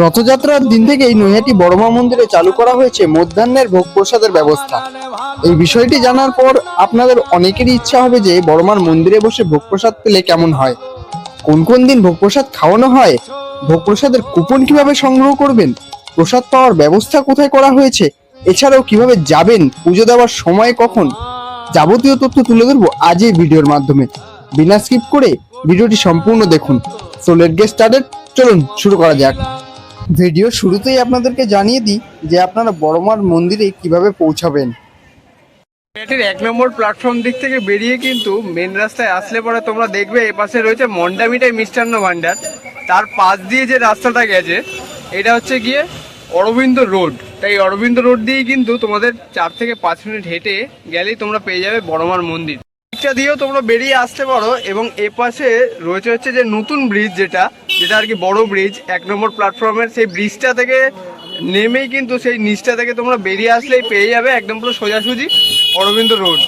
রথযাত্রার দিন থেকেই নৈহাটি বড়মা মন্দিরে চালু করা হয়েছে মধ্যাহ্নের ভোগ প্রসাদের ব্যবস্থা। এই বিষয়টি জানার পর আপনাদের অনেকেরই ইচ্ছা হবে যে বড়মার মন্দিরে বসে ভোগ প্রসাদ পেলে কেমন হয়? কোন কোন দিন ভোগ প্রসাদ খাওয়ানো হয়? ভোগ প্রসাদের কুপন কীভাবে সংগ্রহ করবেন? প্রসাদ পাওয়ার ব্যবস্থা কোথায় করা হয়েছে? এছাড়াও কীভাবে যাবেন? পুজো দেওয়ার সময় কখন? যাবতীয় তথ্য তুলে ধরবো আজ এই ভিডিওর মাধ্যমে। বিনা স্কিপ করে ভিডিওটি সম্পূর্ণ দেখুন। সো লেট গেট চলুন শুরু করা যাক। ভিডিও শুরুতেই আপনাদেরকে জানিয়ে দিই যে আপনারা বড়মার মন্দিরে কীভাবে পৌঁছাবেন। এটির এক নম্বর প্ল্যাটফর্ম দিক থেকে বেরিয়ে কিন্তু মেন রাস্তায় আসলে পরে তোমরা দেখবে এ পাশে রয়েছে মন্ডামিটাই মিষ্টান্ন ভান্ডার তার পাশ দিয়ে যে রাস্তাটা গেছে, এটা হচ্ছে গিয়ে অরবিন্দ রোড। তাই অরবিন্দ রোড দিয়েই কিন্তু তোমাদের চার থেকে পাঁচ মিনিট হেঁটে গেলেই তোমরা পেয়ে যাবে বড়মার মন্দির। দিকটা দিয়েও তোমরা বেরিয়ে আসতে পারো এবং এ পাশে রয়েছে হচ্ছে যে নতুন ব্রিজ যেটা যেটা আর কি বড় ব্রিজ এক নম্বর প্ল্যাটফর্মের সেই ব্রিজটা থেকে নেমেই কিন্তু সেই নিচটা থেকে তোমরা বেরিয়ে আসলেই পেয়ে যাবে একদম পুরো সোজাসুজি অরবিন্দ রোড।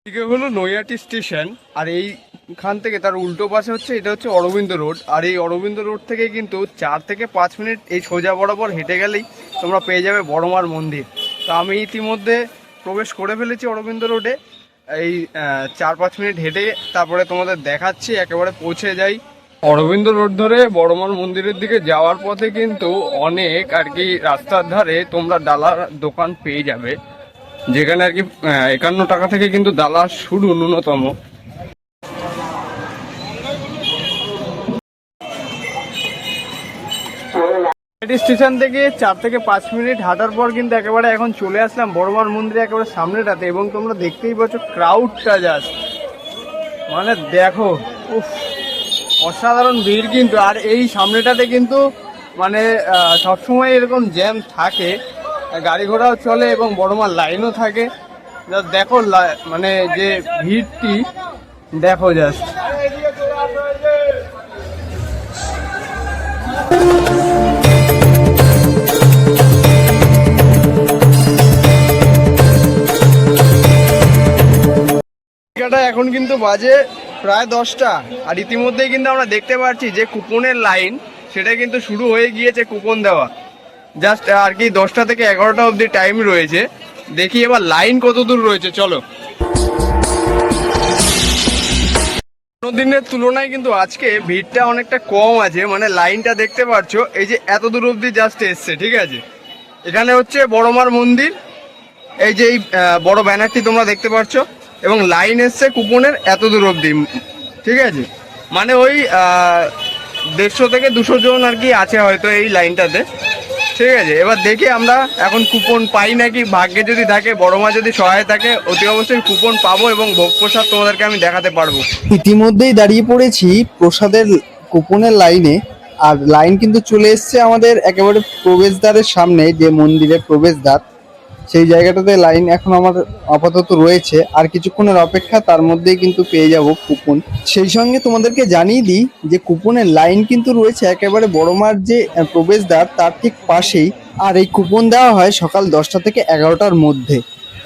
এদিকে হলো নৈয়াটি স্টেশন, আর এইখান থেকে তার উল্টো পাশে হচ্ছে, এটা হচ্ছে অরবিন্দ রোড। আর এই অরবিন্দ রোড থেকে কিন্তু চার থেকে পাঁচ মিনিট এই সোজা বরাবর হেঁটে গেলেই তোমরা পেয়ে যাবে বড়মার মন্দির। তো আমি ইতিমধ্যে প্রবেশ করে ফেলেছি অরবিন্দ রোডে। এই চার পাঁচ মিনিট হেঁটে তারপরে তোমাদের দেখাচ্ছি, একেবারে পৌঁছে যাই অরবিন্দ রোড ধরে বড়মার মন্দিরের দিকে যাওয়ার পথে কিন্তু অনেক আর কি রাস্তার ধারে তোমরা ডালার দোকান পেয়ে যাবে। যেখানে আর কি একান্ন টাকা থেকে কিন্তু ডালা শুরু ন্যূনতম। স্টেশন থেকে চার থেকে পাঁচ মিনিট হাঁটার পর কিন্তু একেবারে এখন চলে আসলাম বড়মার মন্দিরে একেবারে সামনেটাতে এবং তোমরা দেখতেই পাচ্ছ ক্রাউডটা জাস্ট মানে দেখো, উফ। অসাধারণ ভিড় কিন্তু, আর এই সামনেটাতে কিন্তু মানে সবসময় এরকম জ্যাম থাকে। গাড়ি ঘোড়াও চলে এবং বড়মার লাইনও থাকে। দেখো মানে যে ভিড়টি, দেখো জাস্ট এখন কিন্তু বাজে প্রায় দশটা। আর ইতিমধ্যেই কিন্তু আমরা দেখতে পাচ্ছি যে কুপনের লাইন সেটা কিন্তু শুরু হয়ে গিয়েছে কুপন দেওয়া। জাস্ট আর কি দশটা থেকে এগারোটা অবধি টাইম রয়েছে। দেখি এবার লাইন কত দূর রয়েছে, চলো। দিনের তুলনায় কিন্তু আজকে ভিড়টা অনেকটা কম আছে মানে লাইনটা দেখতে পাচ্ছ, এই যে এত দূর অবধি জাস্ট এসছে, ঠিক আছে? এখানে হচ্ছে বড়মার মন্দির, এই যে এই বড় ব্যানারটি তোমরা দেখতে পাচ্ছ। এবং লাইন এসছে কুপনের এত দূর অবধি, ঠিক আছে? মানে ওই দেড়শো থেকে দুশো জন আর কি আছে হয়তো এই লাইনটাতে, ঠিক আছে? এবার দেখি আমরা এখন কুপন পাই নাকি, ভাগ্যে যদি থাকে, বড় মা যদি সহায় থাকে, অতি অবশ্যই কুপন পাবো এবং ভোগ প্রসাদ তোমাদেরকে আমি দেখাতে পারব। ইতিমধ্যেই দাঁড়িয়ে পড়েছি প্রসাদের কুপনের লাইনে, আর লাইন কিন্তু চলে এসছে আমাদের একেবারে প্রবেশদ্বারের সামনে, যে মন্দিরের প্রবেশদ্বার। সেই জায়গাটাতে লাইন এখন আমার আপাতত রয়েছে। আর কিছুক্ষণের অপেক্ষা তার মধ্যেই কিন্তু পেয়ে যাব কুপন সেই সঙ্গে তোমাদেরকে জানিয়ে দিই যে কুপনের লাইন কিন্তু রয়েছে একেবারে বড়মার যে প্রবেশদ্বার, তার ঠিক পাশেই। আর এই কুপন দেওয়া হয় সকাল দশটা থেকে এগারোটার মধ্যে।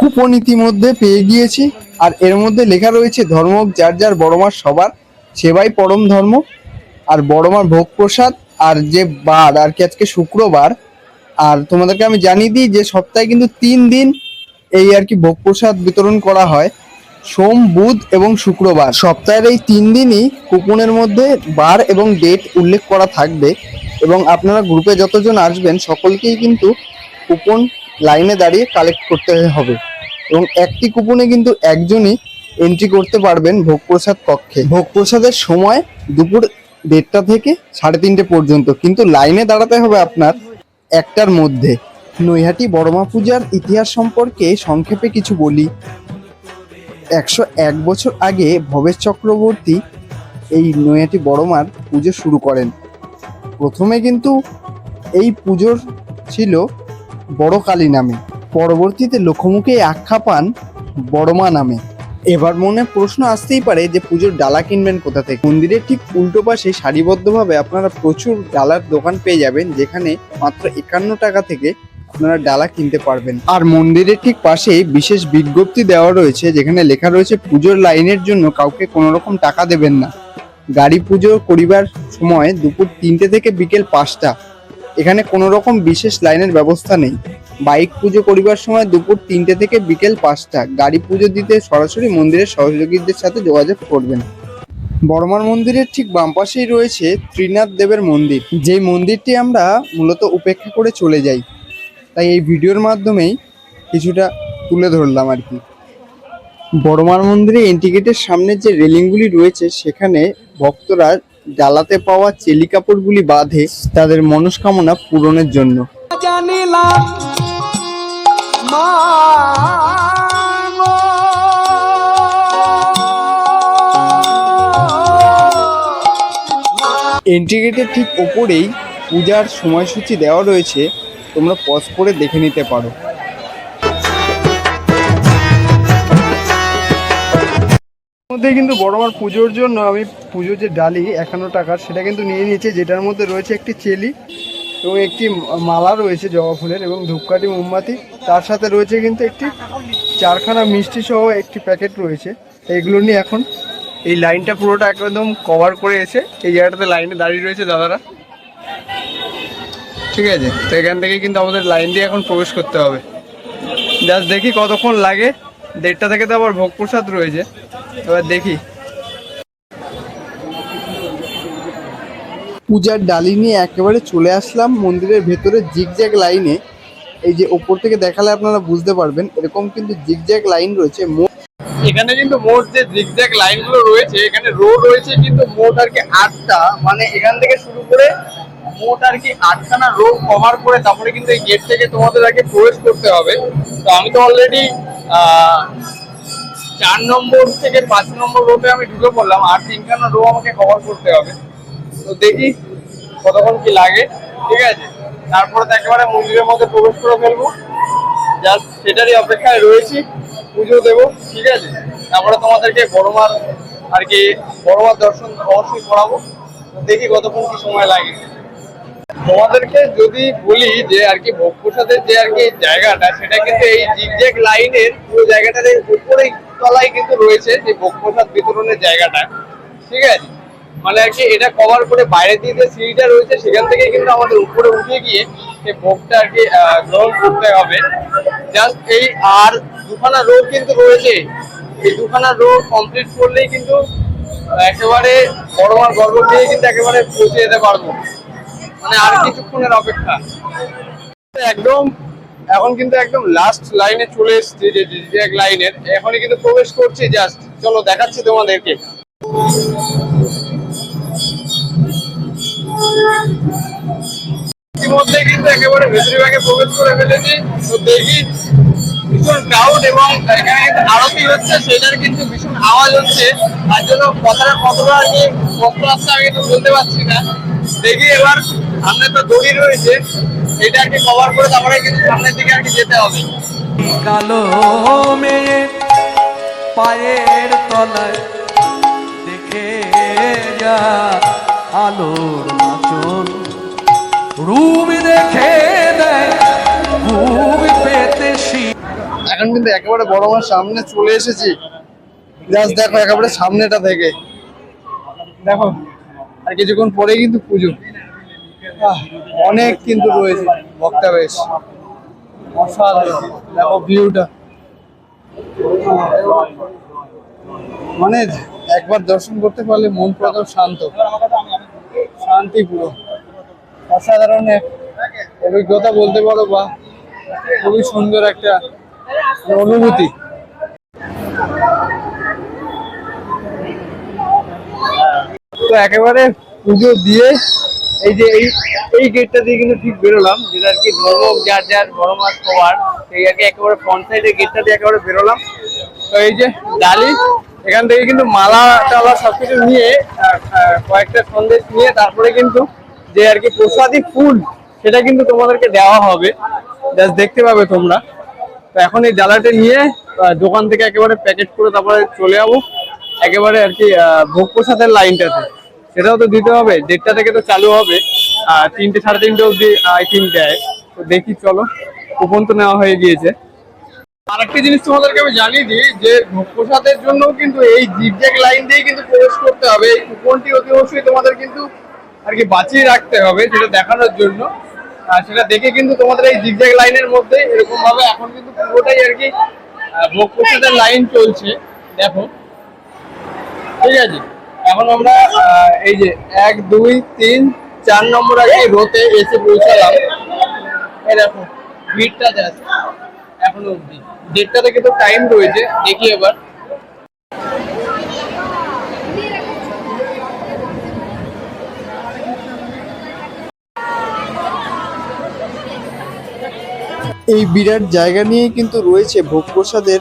কুপন ইতিমধ্যে পেয়ে গিয়েছি। আর এর মধ্যে লেখা রয়েছে ধর্ম যার যার বড়মার সবার সেবাই পরম ধর্ম। আর বড়মার ভোগ প্রসাদ আর যে বার, আর কি আজকে শুক্রবার আর তোমাদেরকে আমি জানিয়ে দিই যে সপ্তাহে কিন্তু তিন দিন এই আর কি ভোগ প্রসাদ বিতরণ করা হয় সোম, বুধ এবং শুক্রবার। সপ্তাহের এই তিন দিনই কুপনের মধ্যে বার এবং ডেট উল্লেখ করা থাকবে এবং আপনারা গ্রুপে যতজন আসবেন সকলকেই কিন্তু কুপন লাইনে দাঁড়িয়ে কালেক্ট করতে হবে এবং একটি কুপনে কিন্তু একজনই এন্ট্রি করতে পারবেন ভোগ প্রসাদ কক্ষে। ভোগ প্রসাদের সময় দুপুর দেড়টা থেকে সাড়ে তিনটে পর্যন্ত। কিন্তু লাইনে দাঁড়াতে হবে আপনার একটার মধ্যে। নৈহাটি বড়মা পূজার ইতিহাস সম্পর্কে সংক্ষেপে কিছু বলি। একশো এক বছর আগে ভবেশ চক্রবর্তী এই নৈহাটি বড়মার পুজো শুরু করেন। প্রথমে কিন্তু এই পুজোর ছিল বড় কালী নামে। পরবর্তীতে লোকমুখে আখ্যা পান বড়মা নামে। এবার মনে প্রশ্ন আসতেই পারে যে পুজোর ডালা কিনবেন কোথা থেকে? মন্দিরের ঠিক উল্টো পাশে সারিবদ্ধভাবে আপনারা প্রচুর ডালার দোকান পেয়ে যাবেন, যেখানে মাত্র একান্ন টাকা থেকে আপনারা ডালা কিনতে পারবেন। আর মন্দিরের ঠিক পাশে বিশেষ বিজ্ঞপ্তি দেওয়া রয়েছে, যেখানে লেখা রয়েছে, পুজোর লাইনের জন্য কাউকে কোনো রকম টাকা দেবেন না। গাড়ি পুজো করিবার সময় দুপুর তিনটে থেকে বিকেল পাঁচটা। এখানে কোনো রকম বিশেষ লাইনের ব্যবস্থা নেই। বাইক পুজো করিবার সময় দুপুর তিনটে থেকে বিকেল পাঁচটা। গাড়ি পুজো দিতে সরাসরি মন্দিরের সহযোগীদের সাথে যোগাযোগ করবেন। বড়মার মন্দিরের ঠিক বাম পাশেই রয়েছে ত্রিনাথ দেবের মন্দির। যেই মন্দিরটি আমরা মূলত উপেক্ষা করে চলে যাই। তাই এই ভিডিওর মাধ্যমেই কিছুটা তুলে ধরলাম আর কি। বড়মার মন্দিরে এন্ট্রি গেটের সামনে যে রেলিংগুলি রয়েছে, সেখানে ভক্তরা জ্বালাতে পাওয়া চেলি কাপড়গুলি বাঁধে তাদের মনস্কামনা পূরণের জন্য। জানিলাম মা ঠিক ওপরেই পূজার সময়সূচি দেওয়া রয়েছে, তোমরা পজ করে দেখে নিতে পারো। মধ্যে কিন্তু বড় বড়মার পুজোর জন্য আমি পুজোর যে ডালি, একান্ন টাকার, সেটা কিন্তু নিয়ে নিয়েছি, যেটার মধ্যে রয়েছে একটি চেলি। এবং একটি মালা রয়েছে জবা ফুলের এবং ধূপকাঠি, মোমবাতি। তার সাথে রয়েছে কিন্তু একটি চারখানা মিষ্টি সহ একটি প্যাকেট রয়েছে। এইগুলো নিয়ে এখন এই লাইনটা পুরোটা একদম কভার করে এসে এই জায়গাটাতে লাইনে দাঁড়িয়ে রয়েছে দাদারা। ঠিক আছে? তো এখান থেকে কিন্তু আমাদের লাইন দিয়ে এখন প্রবেশ করতে হবে। জাস্ট দেখি কতক্ষণ লাগে। দেড়টা থেকে তো আবার ভোগ প্রসাদ রয়েছে। এবার দেখি। পূজার ডালি নিয়ে একেবারে চলে আসলাম মন্দিরের ভেতরে জিগজ্যাগ লাইনে। এই যে ওপর থেকে দেখালে আপনারা বুঝতে পারবেন, এরকম কিন্তু জিগজ্যাগ লাইন রয়েছে। এখানে কিন্তু মোট যে জিগজ্যাগ লাইনগুলো রয়েছে, এখানে রো রয়েছে কিন্তু মোট আর কি আটটা। মানে এখান থেকে শুরু করে মোট আর কি আটখানা রো কভার করে তারপরে কিন্তু এই গেট থেকে তোমাদের আগে প্রবেশ করতে হবে। তো আমি তো অলরেডি চার নম্বর থেকে পাঁচ নম্বর রোতে আমি ঢুকে পড়লাম, আর তিনখানা রো আমাকে কভার করতে হবে। তো দেখি কতক্ষণ কি লাগে, ঠিক আছে? তারপরে তো একেবারে মন্দিরের মধ্যে প্রবেশ করে ফেলব। জাস্ট সেটারই অপেক্ষায় রয়েছি, পুজো দেবো, ঠিক আছে? তারপরে তোমাদেরকে বড়মার আর কি, বড়মার দর্শন অবশ্যই করাবো। দেখি কতক্ষণ কি সময় লাগে। তোমাদেরকে যদি বলি যে আর কি ভোগ প্রসাদের যে আর কি জায়গাটা, সেটা কিন্তু এই জিগজ্যাগ লাইনের পুরো জায়গাটার উপরেই, তলায় কিন্তু রয়েছে যে ভোগ প্রসাদ বিতরণের জায়গাটা, ঠিক আছে? মানে আর এটা কভার করে বাইরে দিয়ে যে সিঁড়িটা রয়েছে, সেখান থেকে কিন্তু আমাদের উপরে উঠে গিয়ে এই ভোগটা আর কি গ্রহণ করতে হবে। জাস্ট এই আর দুখানা রোড কিন্তু রয়েছে। এই দুখানা রোড কমপ্লিট করলেই কিন্তু একেবারে বড়মার গর্ব দিয়ে কিন্তু একেবারে পৌঁছে যেতে পারব। মানে আর কিছুক্ষণের অপেক্ষা। একদম, এখন কিন্তু একদম লাস্ট লাইনে চলে এসেছি, যে লাইনের এখনই কিন্তু প্রবেশ করছি জাস্ট চলো দেখাচ্ছি তোমাদেরকে। ইতিমধ্যে কিন্তু একেবারে ভেতরি ভাগে প্রবেশ করে ফেলেছি। তো দেখি ভীষণ ক্রাউড এবং এখানে কিন্তু আরতি হচ্ছে, সেটার কিন্তু ভীষণ আওয়াজ হচ্ছে। তার জন্য কথাটা কতটা আর কি কষ্ট আসছে আমি কিন্তু বলতে পারছি না। দেখি এবার সামনে তো দড়ি রয়েছে এটা আর কি কভার করে তারপরে কিন্তু সামনের দিকে আর কি যেতে হবে। কালো মেয়ে পায়ের তলায় দেখে যা আলোর নাচন রূপ দেখে দেয় পেতে এখন কিন্তু একেবারে বড় মার সামনে চলে এসেছি। জাস্ট দেখো একেবারে সামনেটা থেকে। দেখো, আর কিছুক্ষণ পরে কিন্তু পুজো। অনেক কিন্তু রয়েছে। বক্তা বেশ। অসাধারণ। দেখো ভিউটা মানে একবার দর্শন করতে পারলে মন পুরো শান্ত। শান্তি পুরো অসাধারণ অভিজ্ঞতা বলতে পারো বা খুবই সুন্দর একটা অনুভূতি। তো একেবারে পুজো দিয়ে এই যে এই এই গেটটা দিয়ে কিন্তু ঠিক বেরোলাম, যেটা আর কি ধর্ম যার যার ধর্ম আর সবার সেই কি একেবারে ফ্রন্ট সাইডে গেটটা দিয়ে একেবারে বেরোলাম। তো এই যে ডালি এখান থেকে কিন্তু মালা টালা সবকিছু নিয়ে কয়েকটা সন্দেশ নিয়ে তারপরে কিন্তু যে আর কি প্রসাদী ফুল, সেটা কিন্তু তোমাদেরকে দেওয়া হবে। জাস্ট দেখতে পাবে তোমরা। তো এখন এই ডালাটা নিয়ে দোকান থেকে একেবারে প্যাকেট করে তারপরে চলে যাব। একেবারে আর কি ভোগ প্রসাদের লাইনটাতে। সেটাও তো দিতে হবে। দেড়টা থেকে তো চালু হবে। আর তিনটে, সাড়ে তিনটে অবধি আই থিঙ্ক দেয়। তো দেখি, চলো। কুপন তো নেওয়া হয়ে গিয়েছে। আরেকটা জিনিস তোমাদেরকে আমি জানিয়ে দিই যে প্রসাদের জন্য কিন্তু এই জিগজ্যাগ লাইন দিয়ে কিন্তু প্রবেশ করতে হবে। এই কুপনটি অতি অবশ্যই তোমাদের কিন্তু আর কি বাঁচিয়ে রাখতে হবে সেটা দেখানোর জন্য। আর সেটা দেখে কিন্তু তোমাদের এই জিগজ্যাগ লাইনের মধ্যে এরকম ভাবে এখন কিন্তু পুরোটাই আর কি ভোগ প্রসাদের লাইন চলছে। দেখো। ঠিক আছে? এখন আমরা এই যে এক, দুই, তিন, চার নম্বর কি রোতে এসে পৌঁছালাম। এই দেখো, ভিড়টা যাচ্ছে এখনও অবধি। দেড়টা থেকে তো টাইম রয়েছে, দেখি এবার। এই বিরাট জায়গা নিয়ে কিন্তু রয়েছে ভোগ প্রসাদের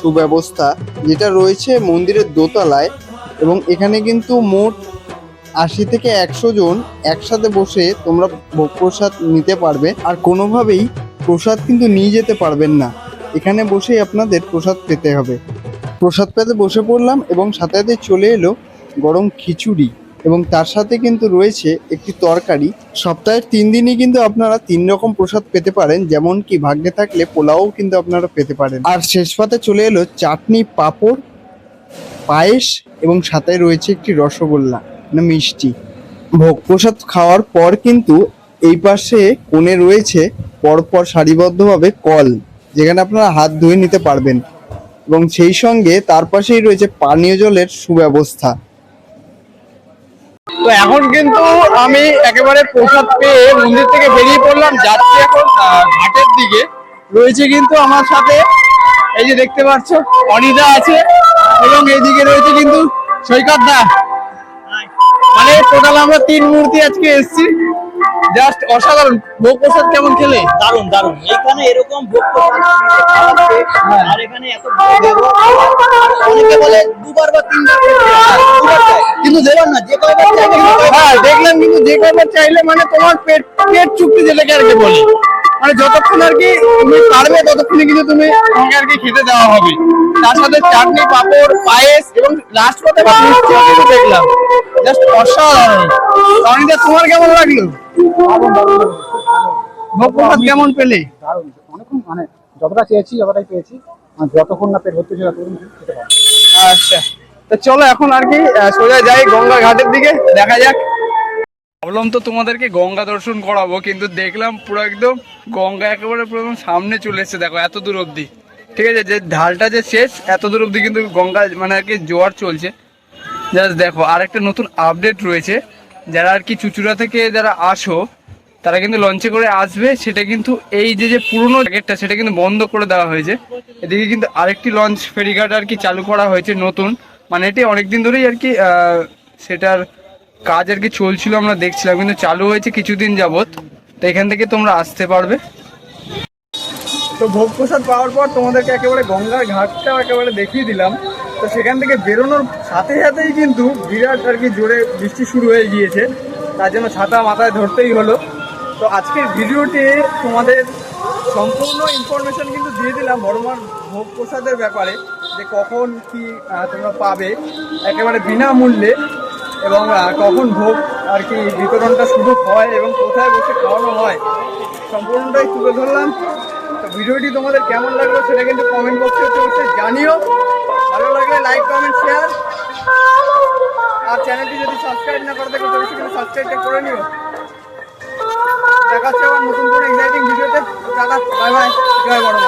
সুব্যবস্থা, যেটা রয়েছে মন্দিরের দোতলায় এবং এখানে কিন্তু মোট আশি থেকে একশো জন একসাথে বসে তোমরা ভোগ প্রসাদ নিতে পারবে। আর কোনোভাবেই প্রসাদ কিন্তু নিয়ে যেতে পারবেন না। এখানে বসেই আপনাদের প্রসাদ পেতে হবে। প্রসাদ পেতে বসে পড়লাম এবং সাথে সাথে চলে এলো গরম খিচুড়ি এবং তার সাথে কিন্তু রয়েছে একটি তরকারি। সপ্তাহের তিন দিনই কিন্তু আপনারা তিন রকম প্রসাদ পেতে পারেন, যেমন কি ভাগ্যে থাকলে পোলাও কিন্তু আপনারা পেতে পারেন। আর শেষ পাতে চলে এলো চাটনি পাঁপড়, পায়েস এবং সাথে রয়েছে একটি রসগোল্লা মানে মিষ্টি। ভোগ প্রসাদ খাওয়ার পর কিন্তু এই পাশে কোণে রয়েছে পরপর সারিবদ্ধভাবে কল, যেখানে আপনারা হাত ধুয়ে নিতে পারবেন। এবং সেই সঙ্গে তার পাশেই রয়েছে পানীয় জলের সুব্যবস্থা। তো এখন কিন্তু আমি একেবারে প্রসাদ পেয়ে মন্দির থেকে বেরিয়ে পড়লাম, যাচ্ছি এখন ঘাটের দিকে। রয়েছে কিন্তু আমার সাথে, এই যে দেখতে পাচ্ছ অনিদা আছে, এবং এইদিকে রয়েছে কিন্তু সৈকত দা। মানে টোটাল আমরা তিন মূর্তি আজকে এসেছি। জাস্ট অসাধারণ। ভোগ প্রসাদ কেমন খেলে? দারুণ দারুণ এখানে এরকম ভোগ প্রসাদ আর এখানে এত অনেকে বলে দুবার বা তিনবার হয়। কিন্তু না যে কয়বার হ্যাঁ দেখলাম কিন্তু যে কয়বার চাইলে মানে তোমার পেট পেট চুক্তি যেটাকে আর কি বলে। মানে যতক্ষণ আর কি তুমি পারবে ততক্ষণই কিন্তু তুমি তোমাকে আর কি খেতে দেওয়া হবে। তার সাথে চাটনি পাঁপড় পায়েস এবং লাস্ট কথা দেখলাম। জাস্ট অসাধারণ। তোমার কেমন লাগল? কেমন পেলে? অনেকক্ষণ মানে যতটা চেয়েছি যতটাই পেয়েছি যতক্ষণ না পেট ভর্তি ছিল ততক্ষণ খেতে পারব। আচ্ছা। তো চলো এখন আর কি সোজা যাই গঙ্গা ঘাটের দিকে দেখা যাক। ভাবলাম তো তোমাদেরকে গঙ্গা দর্শন করাবো কিন্তু দেখলাম পুরো একদম গঙ্গা একেবারে পুরো সামনে চলে এসেছে দেখো এত দূর অবধি। ঠিক আছে যে ঢালটা যে শেষ এত দূর অবধি কিন্তু গঙ্গা মানে আর কি জোয়ার চলছে। জাস্ট দেখো আর একটা নতুন আপডেট রয়েছে। যারা আর কি চুচুড়া থেকে যারা আসো, তারা কিন্তু লঞ্চে করে আসবে। সেটা কিন্তু এই যে যে পুরনো গেটটা সেটা কিন্তু বন্ধ করে দেওয়া হয়েছে। এদিকে কিন্তু আরেকটি লঞ্চ ফেরিঘাট আর কি চালু করা হয়েছে নতুন। মানে এটি অনেকদিন ধরেই আর কি সেটার কাজ আর কি চলছিল, আমরা দেখছিলাম। কিন্তু চালু হয়েছে কিছুদিন যাবৎ। তো এখান থেকে তোমরা আসতে পারবে। তো ভোগ প্রসাদ পাওয়ার পর তোমাদেরকে একেবারে গঙ্গার ঘাটটাও একেবারে দেখিয়ে দিলাম। তো সেখান থেকে বেরোনোর সাথে সাথেই কিন্তু বিরাট আর কি জোরে বৃষ্টি শুরু হয়ে গিয়েছে। তার জন্য ছাতা মাথায় ধরতেই হলো। তো আজকের ভিডিওতে তোমাদের সম্পূর্ণ ইনফরমেশন কিন্তু দিয়ে দিলাম বর্মার ভোগ প্রসাদের ব্যাপারে, যে কখন কি তোমরা পাবে, একেবারে বিনামূল্যে এবং কখন ভোগ আর কি বিতরণটা শুরু হয় এবং কোথায় বসে খাওয়ানো হয়, সম্পূর্ণটাই তুলে ধরলাম। তো ভিডিওটি তোমাদের কেমন লাগল সেটা কিন্তু কমেন্ট বক্সে জানিও। লাগলে লাইক কমেন্ট শেয়ার আর চ্যানেলটি যদি সাবস্ক্রাইব না করে থাকে তবে সেখানে সাবস্ক্রাইবটা করে নিও। দেখা হচ্ছে আবার নতুন কোনো এক্সাইটিং ভিডিওতে টাটা বাই বাই জয় বড়